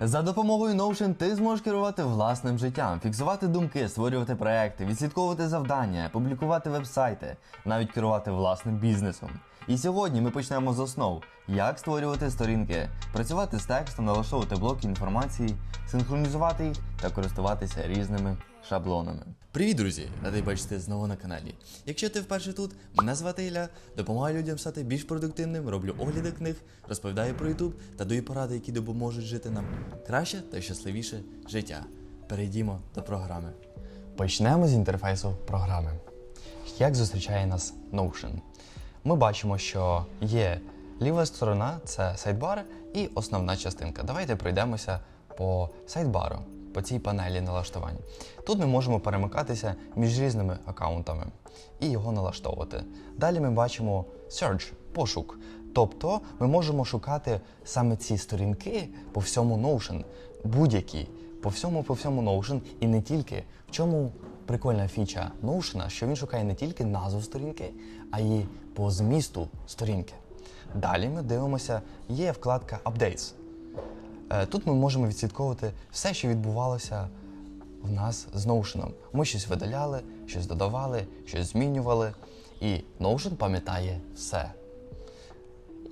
За допомогою Notion ти зможеш керувати власним життям, фіксувати думки, створювати проекти, відслідковувати завдання, публікувати вебсайти, навіть керувати власним бізнесом. І сьогодні ми почнемо з основ, як створювати сторінки, працювати з текстом, налаштовувати блоки інформації, синхронізувати їх та користуватися різними шаблонами. Привіт, друзі! Радий бачити знову на каналі. Якщо ти вперше тут, мене звати Ілля, допомагаю людям стати більш продуктивним, роблю огляди книг, розповідаю про YouTube та даю поради, які допоможуть жити нам краще та щасливіше життя. Перейдімо до програми. Почнемо з інтерфейсу програми. Як зустрічає нас Notion? Ми бачимо, що є ліва сторона це сайдбар і основна частинка. Давайте пройдемося по сайдбару, по цій панелі налаштувань. Тут ми можемо перемикатися між різними аккаунтами і його налаштовувати. Далі ми бачимо Search, пошук. Тобто ми можемо шукати саме ці сторінки по всьому Notion, будь-які, по всьому, по всьому Notion і не тільки. В чому прикольна фіча Notion, що він шукає не тільки назву сторінки, а й по змісту сторінки. Далі ми дивимося, є вкладка Updates. Е, Тут ми можемо відслідковувати все, що відбувалося в нас з Notion. Ми щось видаляли, щось додавали, щось змінювали, і Notion пам'ятає все.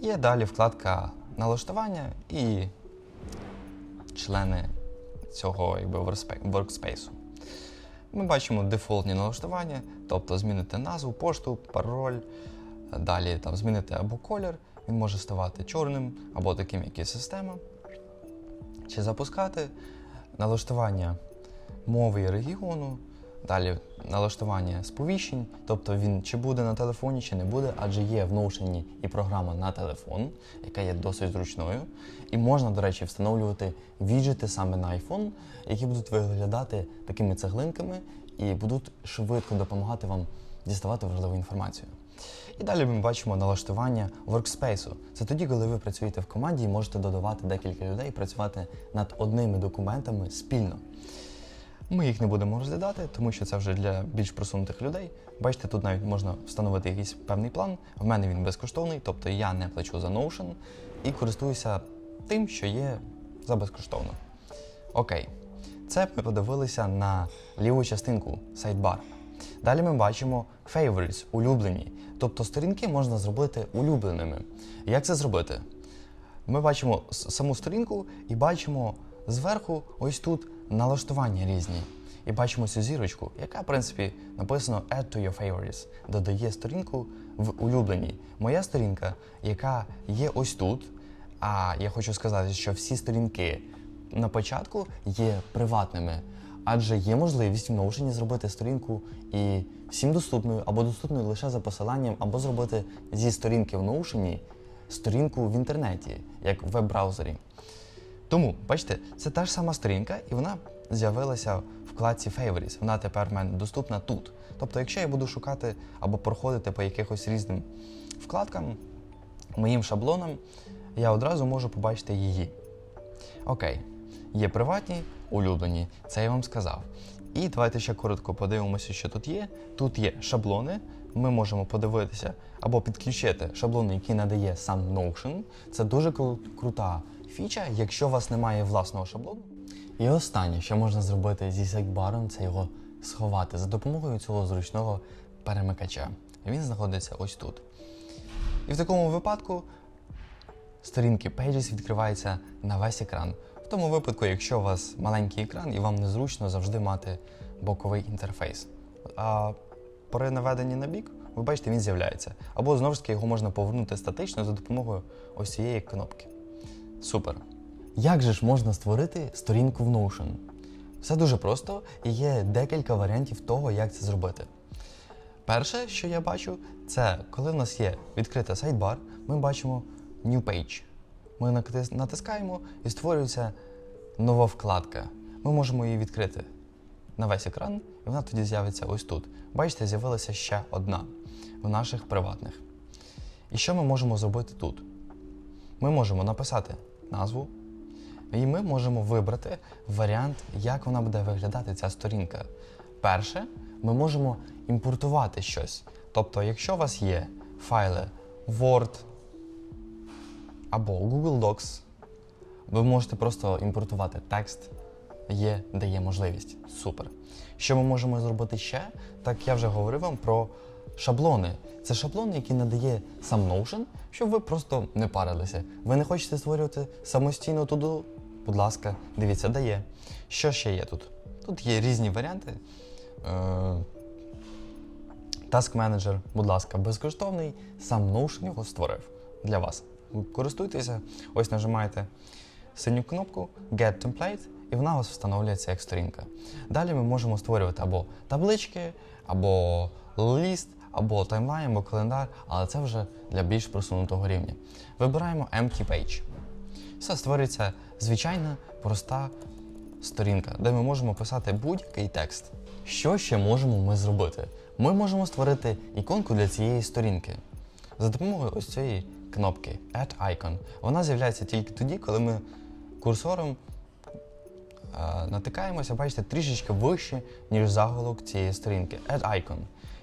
Є далі вкладка налаштування і члени цього якби, workspace. Ми бачимо дефолтні налаштування, тобто змінити назву, пошту, пароль. Далі там змінити або колір, він може ставати чорним, або таким, як і система. Чи запускати налаштування мови і регіону, далі налаштування сповіщень, тобто він чи буде на телефоні, чи не буде, адже є в Notion і програма на телефон, яка є досить зручною. І можна, до речі, встановлювати віджити саме на iPhone, які будуть виглядати такими цеглинками і будуть швидко допомагати вам діставати важливу інформацію. І далі ми бачимо налаштування workspace. Це тоді, коли ви працюєте в команді і можете додавати декілька людей і працювати над одними документами спільно. Ми їх не будемо розглядати, тому що це вже для більш просунутих людей. Бачите, тут навіть можна встановити якийсь певний план. В мене він безкоштовний, тобто я не плачу за Notion і користуюся тим, що є за безкоштовно. Окей, це ми подивилися на ліву частинку сайдбар. Далі ми бачимо favorites, улюблені. Тобто сторінки можна зробити улюбленими. Як це зробити? Ми бачимо саму сторінку і бачимо зверху ось тут налаштування різні. І бачимо цю зірочку, яка, в принципі, написано Add to your favorites, додає сторінку в улюблені. Моя сторінка, яка є ось тут. А я хочу сказати, що всі сторінки на початку є приватними, адже є можливість в Notion зробити сторінку і всім доступною, або доступною лише за посиланням, або зробити зі сторінки в Notion сторінку в інтернеті, як в веб-браузері. Тому, бачите, це та ж сама сторінка, і вона з'явилася в вкладці Favorites. Вона тепер в мене доступна тут. Тобто, якщо я буду шукати або проходити по якихось різним вкладкам, моїм шаблонам, я одразу можу побачити її. Окей, є приватні, улюблені, це я вам сказав. І давайте ще коротко подивимося, що тут є. Тут є шаблони. Ми можемо подивитися або підключити шаблони, які надає сам Notion. Це дуже кру- крута фіча, якщо у вас немає власного шаблону. І останнє, що можна зробити зі сайдбаром, це його сховати за допомогою цього зручного перемикача. Він знаходиться ось тут. І в такому випадку сторінки Pages відкриваються на весь екран. В тому випадку, якщо у вас маленький екран і вам незручно завжди мати боковий інтерфейс. А при наведенні на бік, ви бачите, він з'являється. Або знову ж таки його можна повернути статично за допомогою ось цієї кнопки. Супер. Як же ж можна створити сторінку в Notion? Все дуже просто і є декілька варіантів того, як це зробити. Перше, що я бачу, це коли в нас є відкрита сайдбар, ми бачимо New Page. Ми натискаємо і створюється нова вкладка. Ми можемо її відкрити на весь екран, і вона тоді з'явиться ось тут. Бачите, з'явилася ще одна в наших приватних. І що ми можемо зробити тут? Ми можемо написати назву, і ми можемо вибрати варіант, як вона буде виглядати ця сторінка. Перше, ми можемо імпортувати щось. Тобто, якщо у вас є файли Word або Google Docs, ви можете просто імпортувати текст, є, де є можливість. Супер. Що ми можемо зробити ще? Так я вже говорив вам про шаблони. Це шаблони, які надає сам Notion, щоб ви просто не парилися. Ви не хочете створювати самостійно туду, будь ласка, дивіться, дає. Що ще є тут? Тут є різні варіанти. Е, Task Manager, будь ласка, безкоштовний, сам Notion його створив для вас. Користуйтеся, ось нажимаєте синю кнопку Get Template, і вона у вас встановлюється як сторінка. Далі ми можемо створювати або таблички, або ліст, або таймлайн, або календар, але це вже для більш просунутого рівня. Вибираємо Empty Page. Все створюється звичайна, проста сторінка, де ми можемо писати будь-який текст. Що ще можемо ми зробити? Ми можемо створити іконку для цієї сторінки за допомогою ось цієї кнопки Add Icon. Вона з'являється тільки тоді, коли ми курсором е, натикаємося, бачите, трішечки вище, ніж заголовок цієї сторінки. Add Icon.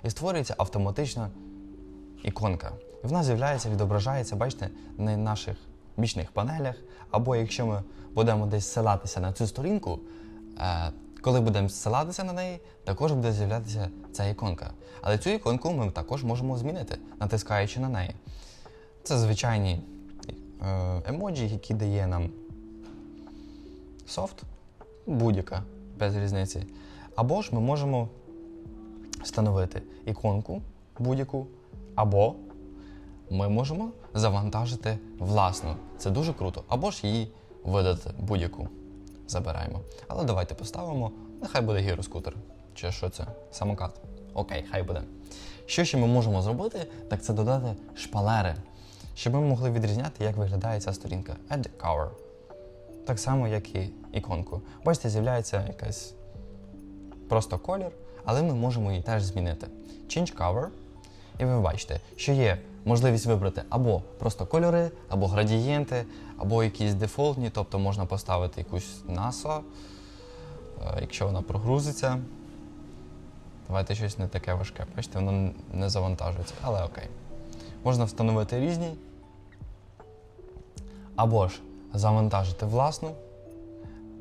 І створюється автоматична іконка. І вона з'являється, відображається, бачите, на наших бічних панелях. Або якщо ми будемо десь ссилатися на цю сторінку, е, коли будемо ссилатися на неї, також буде з'являтися ця іконка. Але цю іконку ми також можемо змінити, натискаючи на неї. Це звичайні е, емоджі, які дає нам софт, будь-яка, без різниці. Або ж ми можемо встановити іконку будь-яку, або ми можемо завантажити власну. Це дуже круто. Або ж її видати будь-яку. Забираємо. Але давайте поставимо. Нехай буде гіроскутер. Чи що це? Самокат. Окей, хай буде. Що ще ми можемо зробити, так це додати шпалери, щоб ми могли відрізняти, як виглядає ця сторінка. Add cover. Так само, як і іконку. Бачите, з'являється якась просто колір, але ми можемо її теж змінити. Change cover. І ви бачите, що є можливість вибрати або просто кольори, або градієнти, або якісь дефолтні, тобто можна поставити якусь NASA, е, якщо вона прогрузиться. Давайте щось не таке важке. Бачите, воно не завантажується, але окей. Можна встановити різні. Або ж завантажити власну,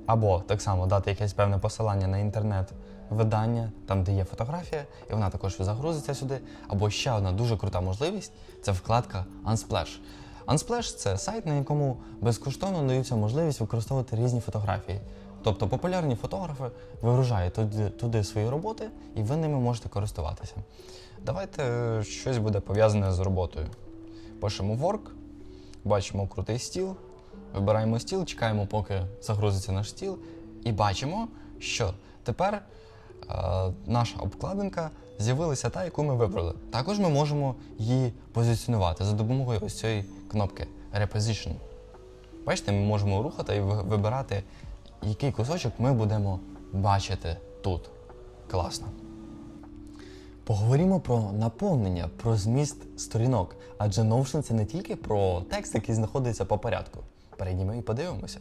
або так само дати якесь певне посилання на інтернет видання, там, де є фотографія, і вона також загрузиться сюди. Або ще одна дуже крута можливість це вкладка Unsplash. Unsplash – це сайт, на якому безкоштовно даються можливість використовувати різні фотографії. Тобто популярні фотографи вигружають туди, туди свої роботи, і ви ними можете користуватися. Давайте е, щось буде пов'язане з роботою. Пишемо work, бачимо крутий стіл, вибираємо стіл, чекаємо, поки загрузиться наш стіл, і бачимо, що тепер наша обкладинка з'явилася та, яку ми вибрали. Також ми можемо її позиціонувати за допомогою ось цієї кнопки Reposition. Бачите, ми можемо рухати і вибирати, який кусочок ми будемо бачити тут. Класно. Поговоримо про наповнення, про зміст сторінок, адже Notion це не тільки про текст, який знаходиться по порядку. Перейдімо і подивимося.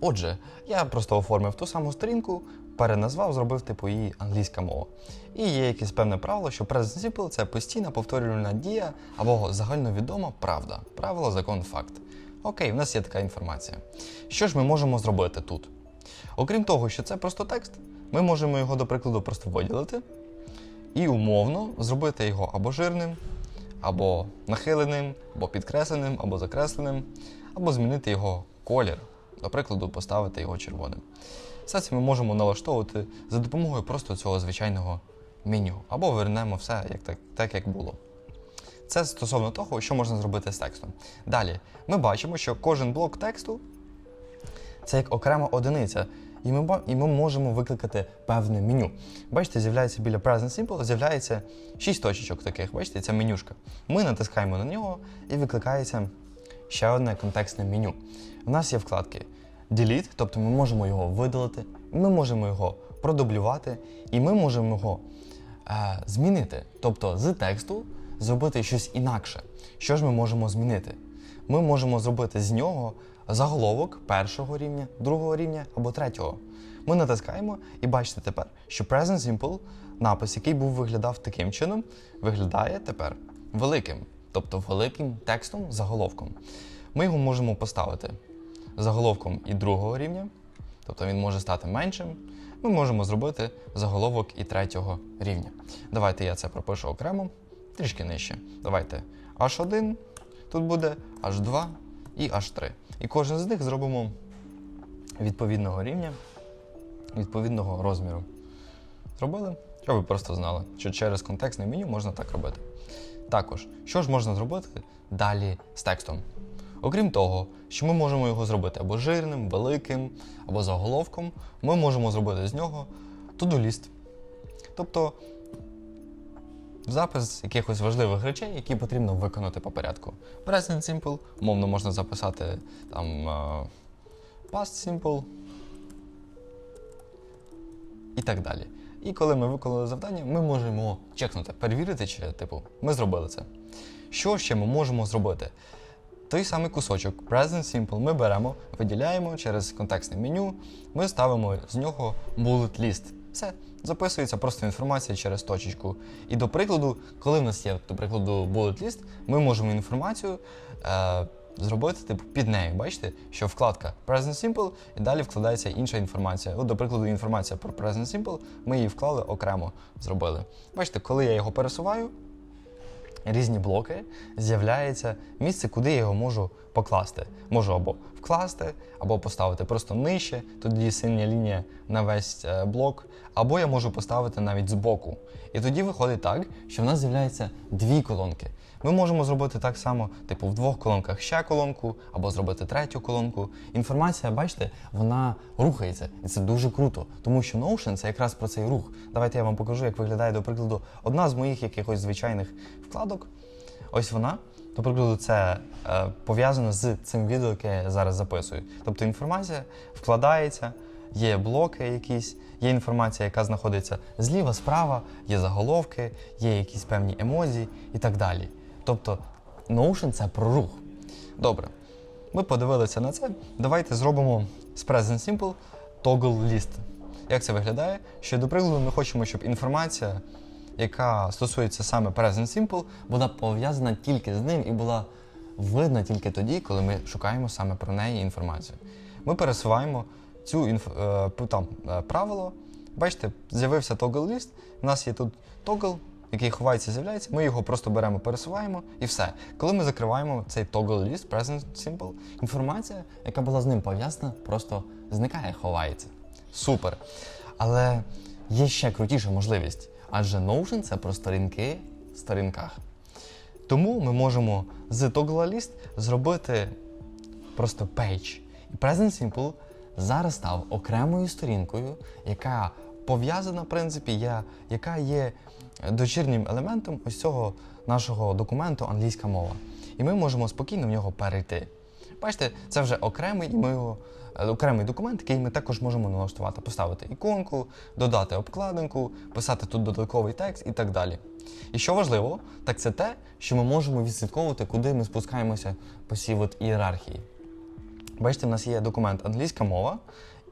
Отже, я просто оформив ту саму сторінку, переназвав, зробив типу її англійська мова. І є якесь певне правило, що Simple – це постійна повторювальна дія або загальновідома правда. Правило, закон, факт. Окей, в нас є така інформація. Що ж ми можемо зробити тут? Окрім того, що це просто текст, ми можемо його, до прикладу, просто виділити і умовно зробити його або жирним, або нахиленим, або підкресленим, або закресленим, або змінити його колір, до прикладу, поставити його червоним. Все це ми можемо налаштовувати за допомогою просто цього звичайного меню, або вернемо все як так, так як було. Це стосовно того, що можна зробити з текстом. Далі, ми бачимо, що кожен блок тексту це як окрема одиниця. І ми, і ми можемо викликати певне меню. Бачите, з'являється біля Present Simple, з'являється 6 точечок таких. Бачите, це менюшка. Ми натискаємо на нього і викликається ще одне контекстне меню. У нас є вкладки Delete, тобто ми можемо його видалити, ми можемо його продублювати, і ми можемо його е, змінити. Тобто з тексту зробити щось інакше. Що ж ми можемо змінити? Ми можемо зробити з нього заголовок першого рівня, другого рівня або третього. Ми натискаємо і бачите тепер, що Present Simple, напис, який був виглядав таким чином, виглядає тепер великим, тобто великим текстом, заголовком. Ми його можемо поставити заголовком і другого рівня, тобто він може стати меншим. Ми можемо зробити заголовок і третього рівня. Давайте я це пропишу окремо, трішки нижче. Давайте H1, тут буде H2 і H3. І кожен з них зробимо відповідного рівня, відповідного розміру. Зробили? Щоб ви просто знали, що через контекстне меню можна так робити. Також, що ж можна зробити далі з текстом? Окрім того, що ми можемо його зробити або жирним, великим, або заголовком, ми можемо зробити з нього to-do-ліст. Тобто запис якихось важливих речей, які потрібно виконати по порядку. Present Simple, мовно можна записати там е, Past Simple і так далі. І коли ми виконали завдання, ми можемо чекнути, перевірити, чи типу ми зробили це. Що ще ми можемо зробити? Той самий кусочок Present Simple ми беремо, виділяємо через контекстне меню, ми ставимо з нього bullet list. Все, записується просто інформація через точечку. І до прикладу, коли в нас є, до прикладу, bullet list, ми можемо інформацію е, зробити типу, під нею. Бачите, що вкладка Present Simple і далі вкладається інша інформація. От, до прикладу, інформація про Present Simple, ми її вклали окремо зробили. Бачите, коли я його пересуваю, різні блоки, з'являється місце, куди я його можу покласти. Можу або вкласти, або поставити просто нижче, тоді синя лінія на весь е, блок, або я можу поставити навіть збоку. І тоді виходить так, що в нас з'являється дві колонки. Ми можемо зробити так само, типу, в двох колонках ще колонку, або зробити третю колонку. Інформація, бачите, вона рухається, і це дуже круто, тому що Notion це якраз про цей рух. Давайте я вам покажу, як виглядає, до прикладу, одна з моїх якихось звичайних вкладок. Ось вона. До прикладу, це е, пов'язано з цим відео, яке я зараз записую. Тобто інформація вкладається, є блоки якісь, є інформація, яка знаходиться зліва, справа, є заголовки, є якісь певні емодзі і так далі. Тобто Notion це про рух. Добре. Ми подивилися на це. Давайте зробимо з Present Simple toggle list. Як це виглядає? Що, до прикладу, ми хочемо, щоб інформація, яка стосується саме Present Simple, була пов'язана тільки з ним і була видна тільки тоді, коли ми шукаємо саме про неї інформацію. Ми пересуваємо цю інф... е, там, е, правило. Бачите, з'явився toggle list. У нас є тут toggle, який ховається, з'являється. Ми його просто беремо, пересуваємо і все. Коли ми закриваємо цей toggle list, present simple, інформація, яка була з ним пов'язана, просто зникає, ховається. Супер. Але є ще крутіша можливість, адже Notion це про сторінки в сторінках. Тому ми можемо з toggle list зробити просто page. І Present Simple зараз став окремою сторінкою, яка пов'язана, в принципі, я, яка є дочірнім елементом ось цього нашого документу англійська мова. І ми можемо спокійно в нього перейти. Бачите, це вже окремий, ми е, окремий документ, який ми також можемо налаштувати, поставити іконку, додати обкладинку, писати тут додатковий текст і так далі. І що важливо, так це те, що ми можемо відслідковувати, куди ми спускаємося по цій от ієрархії. Бачите, в нас є документ англійська мова,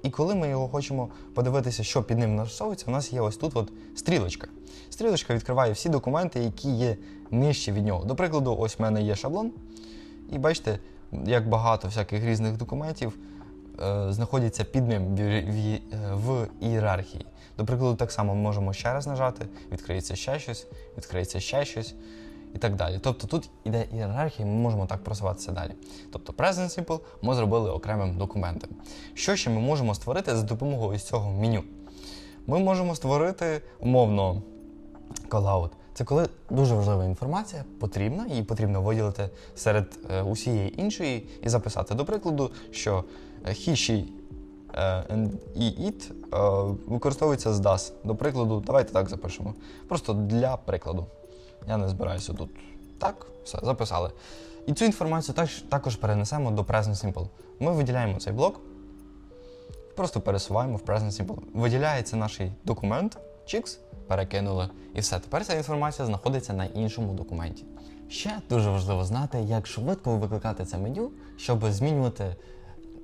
і коли ми його хочемо подивитися, що під ним налаштовується, у нас є ось тут от стрілочка. Стрілочка відкриває всі документи, які є нижче від нього. До прикладу, ось в мене є шаблон, і бачите, як багато всяких різних документів е, знаходяться під ним в, в, в ієрархії. До прикладу, так само можемо ще раз нажати, відкриється ще щось, відкриється ще щось і так далі. Тобто тут іде ієрархія, ми можемо так просуватися далі. Тобто Present Simple ми зробили окремим документом. Що ще ми можемо створити за допомогою цього меню? Ми можемо створити умовно Callout. Це коли дуже важлива інформація потрібна, її потрібно виділити серед е, усієї іншої і записати. До прикладу, що е, he, she і it е, використовується з does. До прикладу, давайте так запишемо. Просто для прикладу. Я не збираюся тут. Так, все, записали. І цю інформацію також, перенесемо до Present Simple. Ми виділяємо цей блок, просто пересуваємо в Present Simple. Виділяється наш документ, чікс, перекинули, і все. Тепер ця інформація знаходиться на іншому документі. Ще дуже важливо знати, як швидко викликати це меню, щоб змінювати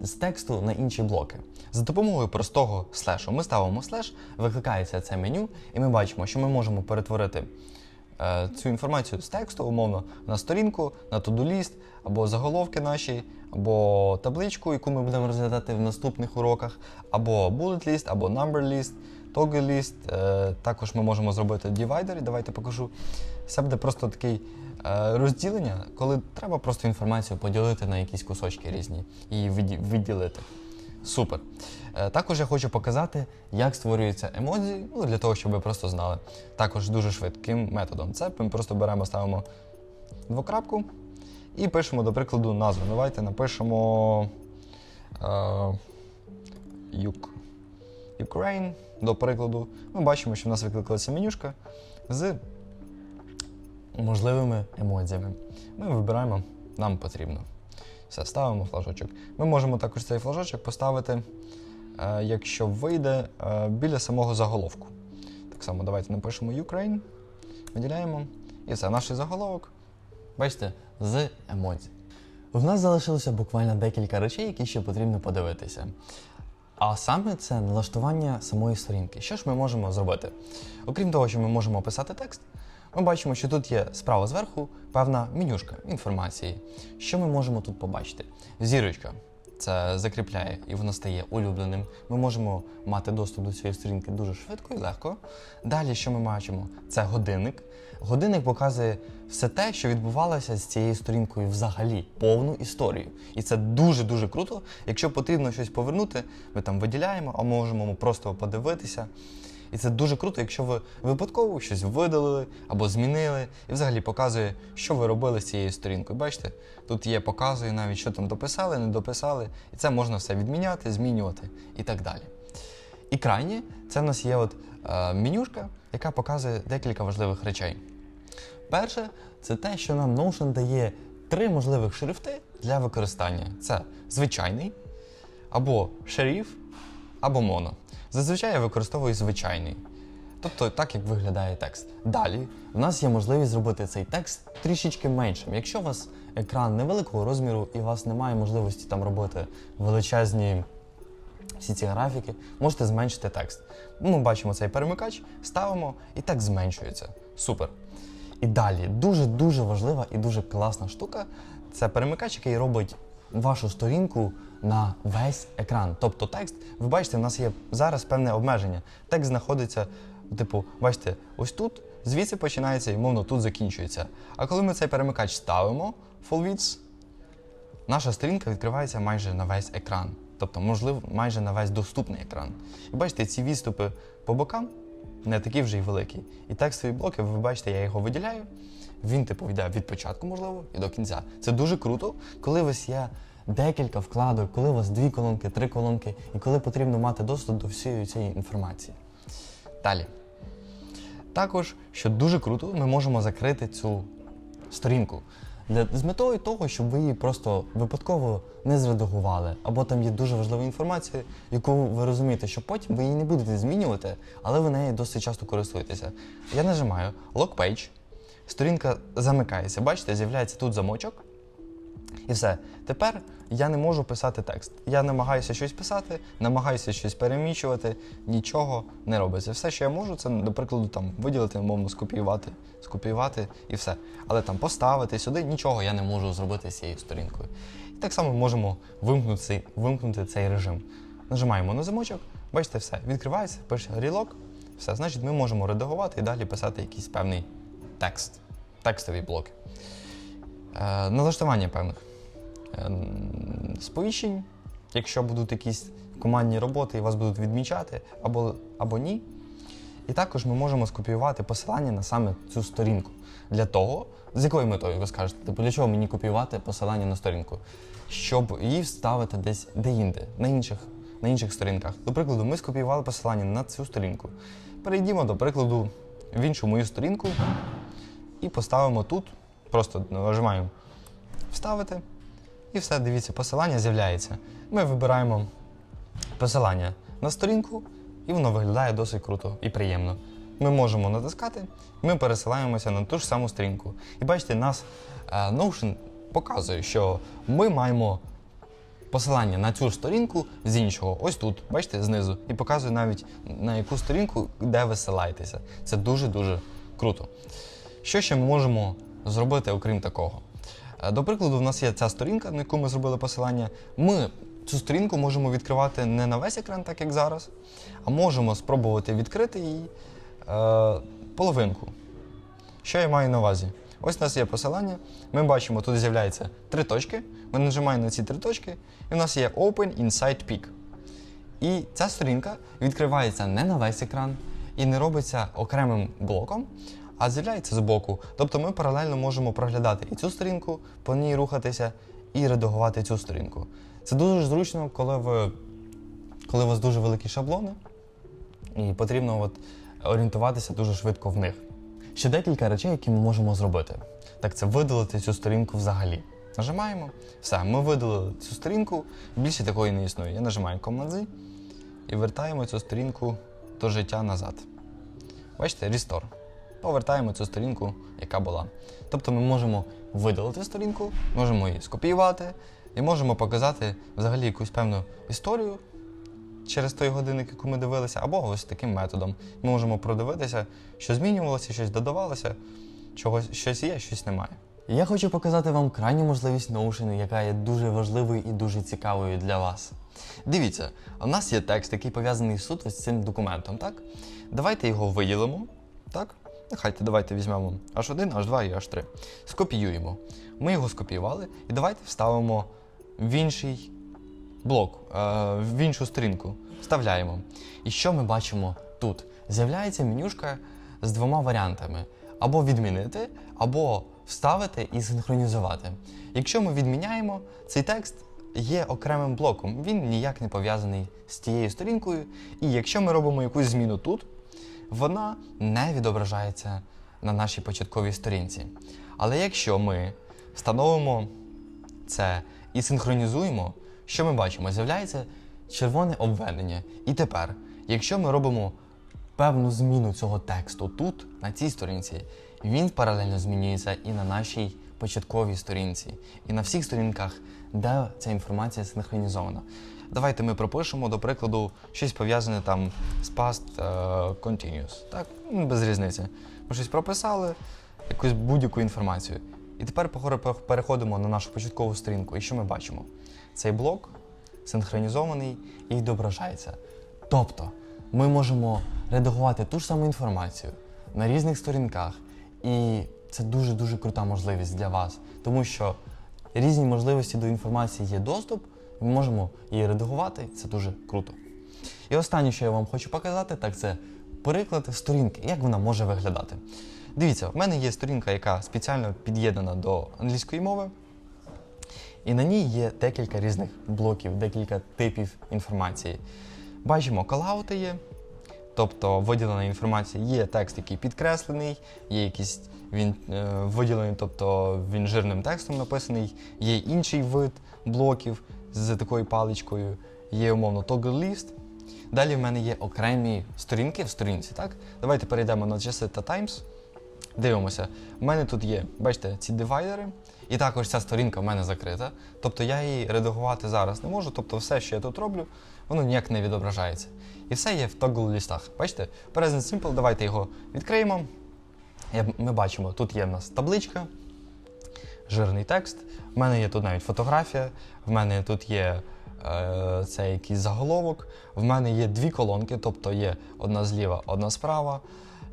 з тексту на інші блоки. За допомогою простого слешу ми ставимо слеш, викликається це меню, і ми бачимо, що ми можемо перетворити цю інформацію з тексту, умовно, на сторінку, на to-do-ліст, або заголовки наші, або табличку, яку ми будемо розглядати в наступних уроках, або bullet list, або number list, toggle list. Е, також ми можемо зробити divider, давайте покажу. Це буде просто такий е, розділення, коли треба просто інформацію поділити на якісь кусочки різні і виділити. Супер. Е, Також я хочу показати, як створюються емодзі, ну, для того, щоб ви просто знали. Також дуже швидким методом. Це ми просто беремо, ставимо двокрапку і пишемо, до прикладу, назву. Давайте напишемо е, Ukraine, до прикладу. Ми бачимо, що в нас викликалася менюшка з можливими емодзями. Ми вибираємо, нам потрібно. Все, ставимо флажочок. Ми можемо також цей флажочок поставити, е, якщо вийде, е, біля самого заголовку. Так само давайте напишемо Ukraine, виділяємо. І все, наш заголовок. Бачите, з емодзі. В нас залишилося буквально декілька речей, які ще потрібно подивитися. А саме це налаштування самої сторінки. Що ж ми можемо зробити? Окрім того, що ми можемо писати текст, ми бачимо, що тут є справа зверху певна менюшка інформації. Що ми можемо тут побачити? Зірочка. Це закріпляє і воно стає улюбленим. Ми можемо мати доступ до цієї сторінки дуже швидко і легко. Далі, що ми бачимо? Це годинник. Годинник показує все те, що відбувалося з цією сторінкою взагалі, повну історію. І це дуже-дуже круто. Якщо потрібно щось повернути, ми там виділяємо, а можемо просто подивитися. І це дуже круто, якщо ви випадково щось видалили або змінили, і взагалі показує, що ви робили з цією сторінкою. Бачите, тут є, показує навіть, що там дописали, не дописали, і це можна все відміняти, змінювати і так далі. І крайнє, це в нас є от, е, менюшка, яка показує декілька важливих речей. Перше, це те, що нам Notion дає три можливих шрифти для використання: це звичайний, або шериф, або моно. Зазвичай я використовую звичайний. Тобто так, як виглядає текст. Далі в нас є можливість зробити цей текст трішечки меншим. Якщо у вас екран невеликого розміру і у вас немає можливості там робити величезні всі ці графіки, можете зменшити текст. Ми бачимо цей перемикач, ставимо і текст зменшується. Супер. І далі дуже-дуже важлива і дуже класна штука це перемикач, який робить вашу сторінку на весь екран. Тобто текст, ви бачите, в нас є зараз певне обмеження. Текст знаходиться, типу, бачите, ось тут, звідси починається і мовно тут закінчується. А коли ми цей перемикач ставимо, full width, наша сторінка відкривається майже на весь екран. Тобто, можливо, майже на весь доступний екран. І бачите, ці відступи по бокам не такі вже й великі. І текстові блоки, ви бачите, я його виділяю. Він, типу, від початку, можливо, і до кінця. Це дуже круто, коли у вас є декілька вкладок, коли у вас дві колонки, три колонки, і коли потрібно мати доступ до всієї цієї інформації. Далі. Також, що дуже круто, ми можемо закрити цю сторінку. Для, з метою того, щоб ви її просто випадково не зредагували, або там є дуже важлива інформація, яку ви розумієте, що потім ви її не будете змінювати, але ви нею досить часто користуєтеся. Я нажимаю Lock Page, сторінка замикається. Бачите, з'являється тут замочок. І все. Тепер я не можу писати текст. Я намагаюся щось писати, намагаюся щось переміщувати, нічого не робиться. Все, що я можу, це, до прикладу, там виділити, умовно, скопіювати, скопіювати і все. Але там поставити сюди нічого я не можу зробити з цією сторінкою. І так само можемо вимкнути вимкнути цей режим. Нажимаємо на замочок, бачите, все, відкривається, пише Relog, все, значить, ми можемо редагувати і далі писати якийсь певний текст, текстові блоки. Е, налаштування певних е, сповіщень, якщо будуть якісь командні роботи і вас будуть відмічати або, або ні. І також ми можемо скопіювати посилання на саме цю сторінку. Для того, з якою метою ви скажете, типу, для чого мені копіювати посилання на сторінку? Щоб її вставити десь де-інде, на інших, на інших сторінках. До прикладу, ми скопіювали посилання на цю сторінку. Перейдімо, до прикладу, в іншу мою сторінку і поставимо тут. Просто нажимаємо вставити. І все, дивіться, посилання з'являється. Ми вибираємо посилання на сторінку, і воно виглядає досить круто і приємно. Ми можемо натискати, ми пересилаємося на ту ж саму сторінку. І бачите, нас е, Notion показує, що ми маємо посилання на цю сторінку з іншого, ось тут, бачите, знизу, і показує навіть на яку сторінку, де ви силаєтеся. Це дуже-дуже круто. Що ще ми можемо зробити, окрім такого? Е, До прикладу, в нас є ця сторінка, на яку ми зробили посилання. Ми цю сторінку можемо відкривати не на весь екран, так як зараз, а можемо спробувати відкрити її е, половинку. Що я маю на увазі? Ось у нас є посилання. Ми бачимо, тут з'являється три точки. Ми нажимаємо на ці три точки, і у нас є Open Inside Peak. І ця сторінка відкривається не на весь екран і не робиться окремим блоком, а з'являється збоку. Тобто ми паралельно можемо проглядати і цю сторінку, по ній рухатися, і редагувати цю сторінку. Це дуже зручно, коли ви коли у вас дуже великі шаблони, і потрібно от орієнтуватися дуже швидко в них. Ще декілька речей, які ми можемо зробити. Так, це видалити цю сторінку взагалі. Нажимаємо, все, ми видалили цю сторінку, більше такої не існує. Я нажимаю Command-Z і вертаємо цю сторінку до життя назад. Бачите, Restore. Повертаємо цю сторінку, яка була. Тобто ми можемо видалити сторінку, можемо її скопіювати і можемо показати взагалі якусь певну історію через той годинник, яку ми дивилися, або ось таким методом. Ми можемо продивитися, що змінювалося, щось додавалося, чогось щось є, щось немає. Я хочу показати вам крайню можливість Notion, яка є дуже важливою і дуже цікавою для вас. Дивіться, у нас є текст, який пов'язаний суто з цим документом, так? Давайте його виділимо, так? Нехай давайте візьмемо H1, H2 і H3. Скопіюємо. Ми його скопіювали і давайте вставимо в інший блок, е, в іншу сторінку. Вставляємо. І що ми бачимо тут? З'являється менюшка з двома варіантами: або відмінити, або вставити і синхронізувати. Якщо ми відміняємо, цей текст є окремим блоком, він ніяк не пов'язаний з тією сторінкою. І якщо ми робимо якусь зміну тут, вона не відображається на нашій початковій сторінці. Але якщо ми встановимо це і синхронізуємо, що ми бачимо? З'являється червоне обведення. І тепер, якщо ми робимо певну зміну цього тексту тут, на цій сторінці, він паралельно змінюється і на нашій початковій сторінці, і на всіх сторінках, де ця інформація синхронізована. Давайте ми пропишемо, до прикладу, щось пов'язане там з past е, continuous. Так, Ну, без різниці. Ми щось прописали, якусь будь-яку інформацію. І тепер переходимо на нашу початкову сторінку. І що ми бачимо? Цей блок синхронізований і відображається. Тобто ми можемо редагувати ту ж саму інформацію на різних сторінках, і це дуже-дуже крута можливість для вас, тому що різні можливості до інформації є доступ, ми можемо її редагувати, це дуже круто. І останнє, що я вам хочу показати, так це приклад сторінки, як вона може виглядати. Дивіться, в мене є сторінка, яка спеціально під'єднана до англійської мови. І на ній є декілька різних блоків, декілька типів інформації. Бачимо, калаути є, тобто виділена інформація, є текст, який підкреслений, є якийсь він е, виділений, тобто він жирним текстом написаний, є інший вид блоків з такою паличкою, є умовно toggle list. Далі в мене є окремі сторінки в сторінці. Так? Давайте перейдемо на та Times. Дивимося, в мене тут є, бачите, ці дивайдери, і також ця сторінка в мене закрита. Тобто я її редагувати зараз не можу. Тобто все, що я тут роблю, воно ніяк не відображається. І все є в toggle лістах. Бачите? Present Simple, давайте його відкриємо. Ми бачимо, тут є в нас табличка, жирний текст. В мене є тут навіть фотографія, в мене тут є е, це якийсь заголовок. В мене є дві колонки, тобто є одна зліва, одна справа,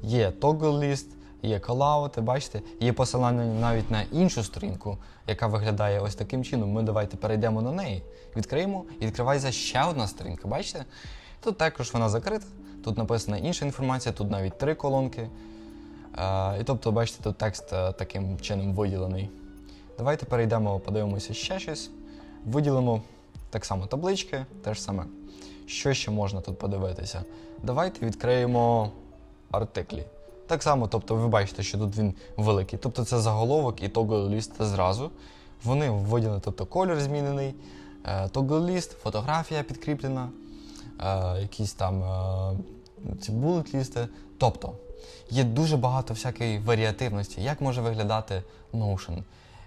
є toggle list, є callout, бачите, є посилання навіть на іншу сторінку, яка виглядає ось таким чином. Ми давайте перейдемо на неї, відкриємо і відкривається ще одна сторінка. Бачите? Тут також вона закрита, тут написана інша інформація, тут навіть три колонки. Е, і тобто, бачите, тут текст е, таким чином виділений. Давайте перейдемо, подивимося ще щось. Виділимо так само таблички, те ж саме. Що ще можна тут подивитися? Давайте відкриємо артиклі. Так само, тобто ви бачите, що тут він великий. Тобто це заголовок і toggle ліст зразу. Вони виділені, тобто колір змінений, е, toggle ліст, фотографія підкріплена, е, якісь там е, ці bullet лісти. Тобто є дуже багато всякої варіативності, як може виглядати Notion.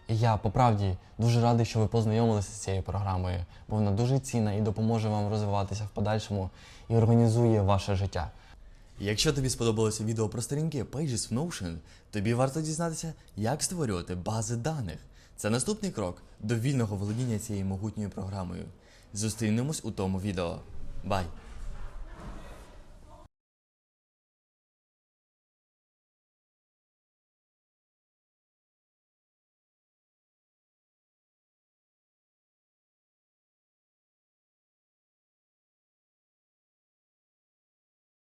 Я по правді дуже радий, що ви познайомилися з цією програмою, бо вона дуже цінна і допоможе вам розвиватися в подальшому і організує ваше життя. Якщо тобі сподобалося відео про сторінки Pages в Notion, тобі варто дізнатися, як створювати бази даних. Це наступний крок до вільного володіння цією могутньою програмою. Зустрінемось у тому відео. Бай!